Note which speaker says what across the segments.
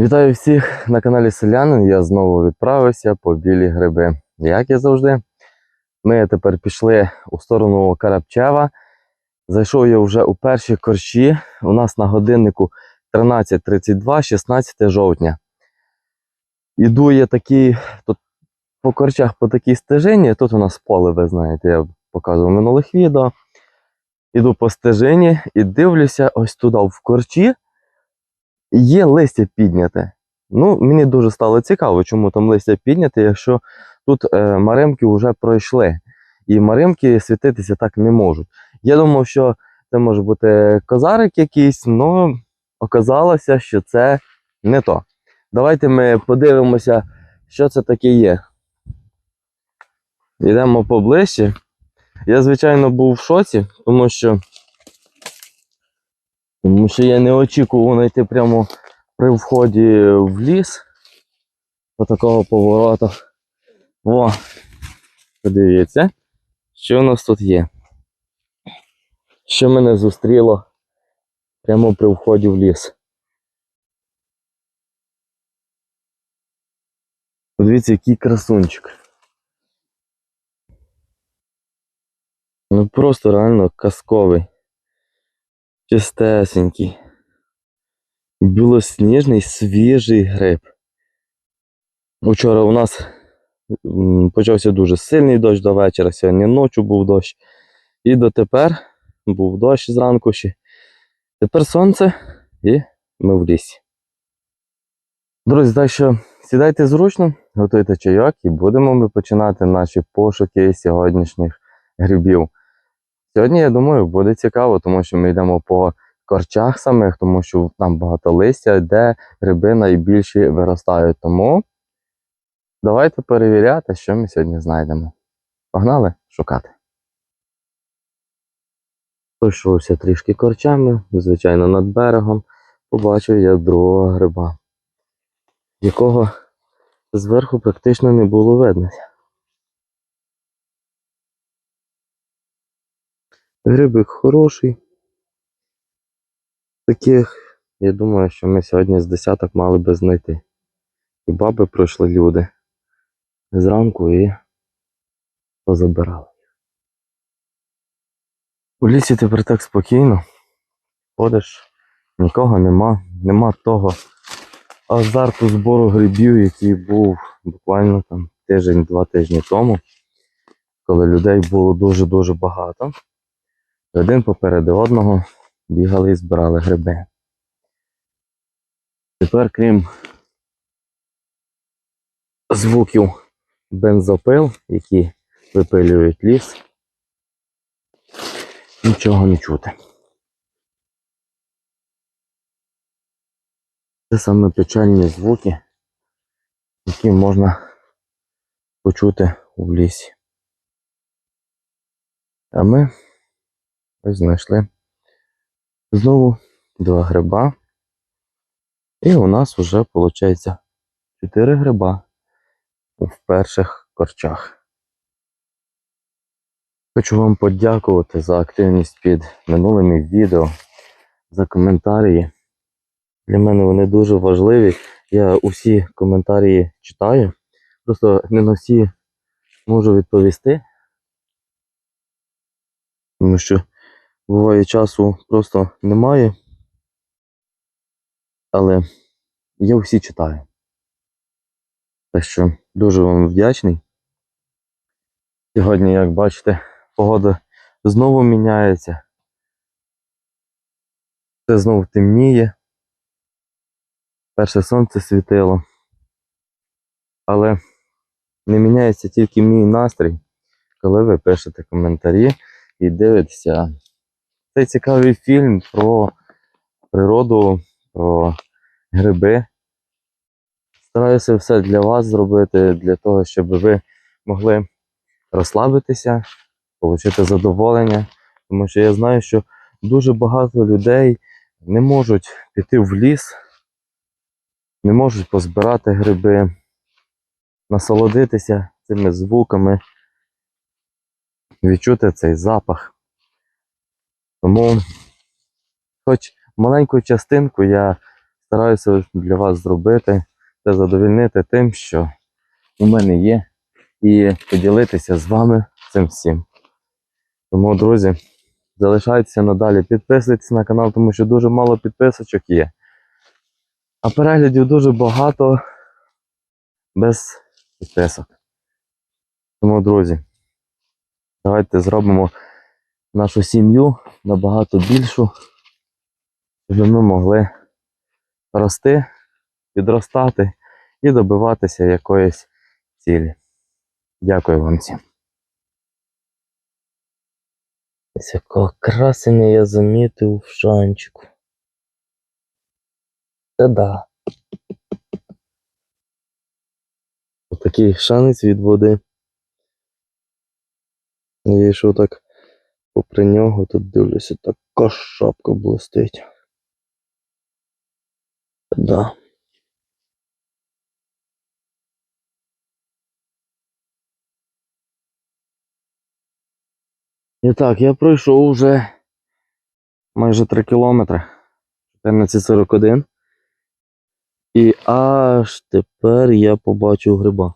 Speaker 1: Вітаю всіх на каналі Селянин. Я знову відправився по білі гриби. Як і завжди, ми тепер пішли у сторону Карабчева. Зайшов я вже у перші корчі. У нас на годиннику 13.32, 16 жовтня. Іду я такий, тут по корчах по такій стежині. Тут у нас поле, ви знаєте, я показував в минулих відео. Іду по стежині і дивлюся ось туди в корчі є листя підняте. Ну, мені дуже стало цікаво, чому там листя підняте, якщо тут е, маремки вже пройшли. І маремки світитися так не можуть. Я думав, що це може бути козарик якийсь, але оказалося, що це не то. Давайте ми подивимося, що це таке є. Йдемо поближче. Я, звичайно, був в шоці, тому що тому що я не очікував знайти прямо при вході в ліс по такого повороту. О, подивіться, що у нас тут є. Що мене зустріло прямо при вході в ліс. Подивіться, який красунчик. Ну просто реально казковий чистесенький, білосніжний, свіжий гриб. Учора у нас почався дуже сильний дощ до вечора, сьогодні ночі був дощ. І дотепер був дощ зранку ще. Тепер сонце і ми в лісі. Друзі, так що сідайте зручно, готуйте чайок і будемо ми починати наші пошуки сьогоднішніх грибів. Сьогодні, я думаю, буде цікаво, тому що ми йдемо по корчах самих, тому що там багато листя, де гриби найбільші виростають. Тому давайте перевіряти, що ми сьогодні знайдемо. Погнали шукати. Пройшовся трішки корчами, звичайно, над берегом. Побачив я другого гриба, якого зверху практично не було видно. Грибик хороший. Таких, я думаю, що ми сьогодні з десяток мали би знайти. І баби пройшли люди зранку і позабирали. У лісі тепер так спокійно. Ходиш, нікого нема, нема того азарту збору грибів, який був буквально там тиждень-два тижні тому, коли людей було дуже-дуже багато. Один попереду одного бігали і збирали гриби. Тепер, крім звуків бензопил, які випилюють ліс, нічого не чути. Це саме печальні звуки, які можна почути у лісі. А ми Ось знайшли знову два гриба. І у нас вже виходить 4 гриба в перших корчах. Хочу вам подякувати за активність під минулими відео, за коментарі. Для мене вони дуже важливі. Я усі коментарі читаю. Просто не на всі можу відповісти. Тому що буває часу просто немає. Але я всі читаю. Так що дуже вам вдячний. Сьогодні, як бачите, погода знову міняється. Це знову темніє. Перше сонце світило. Але не міняється тільки мій настрій, коли ви пишете коментарі і дивитеся цей цікавий фільм про природу, про гриби. Стараюся все для вас зробити, для того, щоб ви могли розслабитися, отримати задоволення. Тому що я знаю, що дуже багато людей не можуть піти в ліс, не можуть позбирати гриби, насолодитися цими звуками, відчути цей запах. Тому, хоч маленьку частинку я стараюся для вас зробити та задовільнити тим, що у мене є, і поділитися з вами цим всім. Тому, друзі, залишайтеся надалі, підписуйтесь на канал, тому що дуже мало підписочок є. А переглядів дуже багато без підписок. Тому, друзі, давайте зробимо нашу сім'ю набагато більшу, щоб ми могли рости, підростати і добиватися якоїсь цілі. Дякую вам всім. Ось якого красення я замітив в шанчику. Та да. Отакий шанець від води. Я йшов так попри нього, тут дивлюся, така шапка блистить. Да. І так, я пройшов вже майже 3 кілометри. 14.41. І аж тепер я побачив гриба.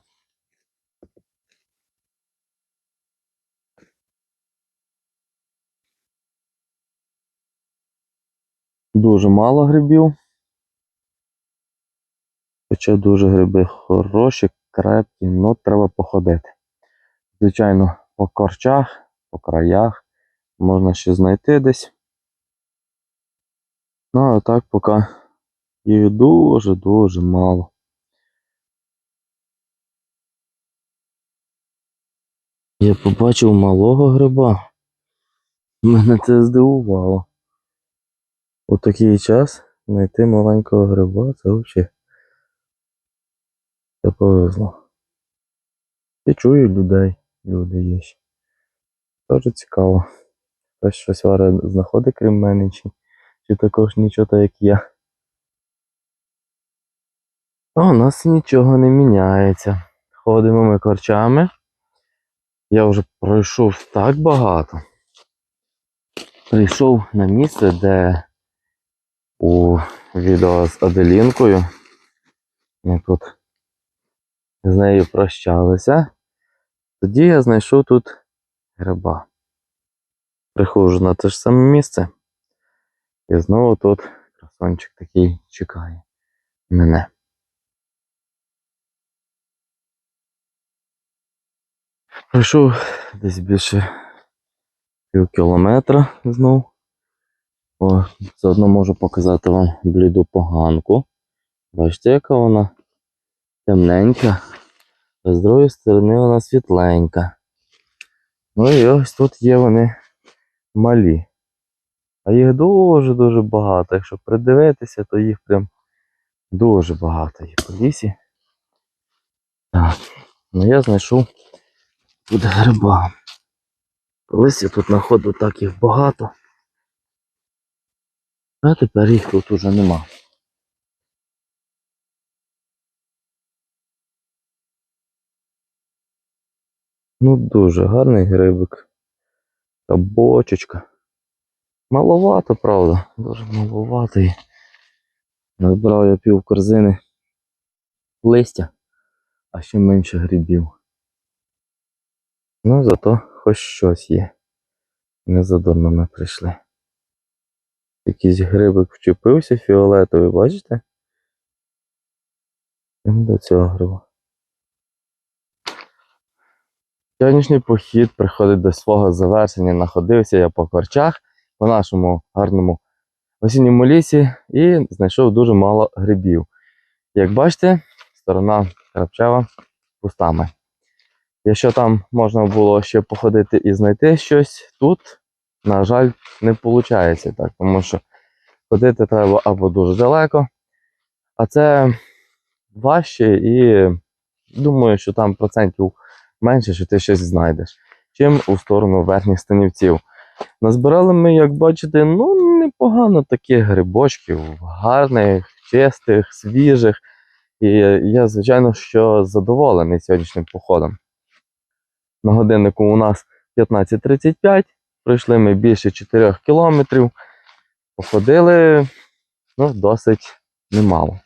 Speaker 1: Дуже мало грибів. Хоча дуже гриби хороші, крепкі, ну треба походити. Звичайно, по корчах, по краях можна ще знайти десь. Ну, а так поки їх дуже-дуже мало. Я побачив малого гриба. Мене це здивувало. У такий час знайти маленького гриба це взагалі. Це повезло. Я чую людей, люди є. Дуже цікаво. Хтось щось варе знаходить крім мене, чи, чи також нічого так, як я. А у нас нічого не міняється. Ходимо ми корчами. Я вже пройшов так багато. Прийшов на місце, де у відео з Аделінкою. Ми тут з нею прощалися. Тоді я знайшов тут гриба. Приходжу на те ж саме місце. І знову тут красончик такий чекає мене. Пройшов десь більше пів кілометра знов. О, заодно можу показати вам бліду поганку. Бачите, яка вона темненька, а з другої сторони вона світленька. Ну і ось тут є вони малі. А їх дуже-дуже багато. Якщо придивитися, то їх прям дуже багато є по лісі. Так, ну я знайшов тут гриба. Колись я тут знаходив так їх багато. А тепер їх тут уже нема. Ну, дуже гарний грибик. Та бочечка. Маловато, правда. Дуже маловато. І Назбирав я пів корзини листя, а ще менше грибів. Ну, зато хоч щось є. Не задурно ми прийшли. Якийсь грибик вчепився фіолетовий, бачите? До цього гриба. Сьогоднішній похід приходить до свого завершення. Находився я по корчах, по нашому гарному осінньому лісі і знайшов дуже мало грибів. Як бачите, сторона Крапчева пустами. Якщо там можна було ще походити і знайти щось, тут, на жаль, не виходить так, тому що ходити треба або дуже далеко, а це важче і думаю, що там процентів менше, що ти щось знайдеш, чим у сторону верхніх станівців. Назбирали ми, як бачите, ну непогано таких грибочків, гарних, чистих, свіжих. І я, звичайно, що задоволений сьогоднішнім походом. На годиннику у нас 15.35, пройшли ми більше 4 кілометрів, походили ну, досить немало.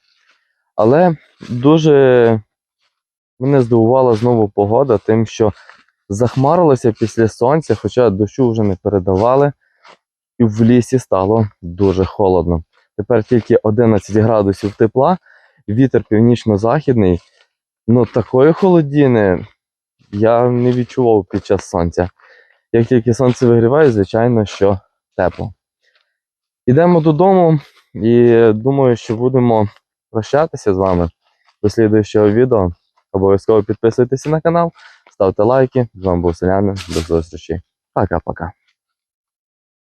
Speaker 1: Але дуже мене здивувала знову погода, тим, що захмарилося після сонця, хоча дощу вже не передавали, і в лісі стало дуже холодно. Тепер тільки 11 градусів тепла, вітер північно-західний. Ну, такої холодіни я не відчував під час сонця. Як тільки сонце вигріває, звичайно, що тепло. Йдемо додому і думаю, що будемо прощатися з вами до слідуючого відео. Обов'язково підписуйтесь на канал, ставте лайки. З вами був Селянин. До зустрічі. Пока-пока.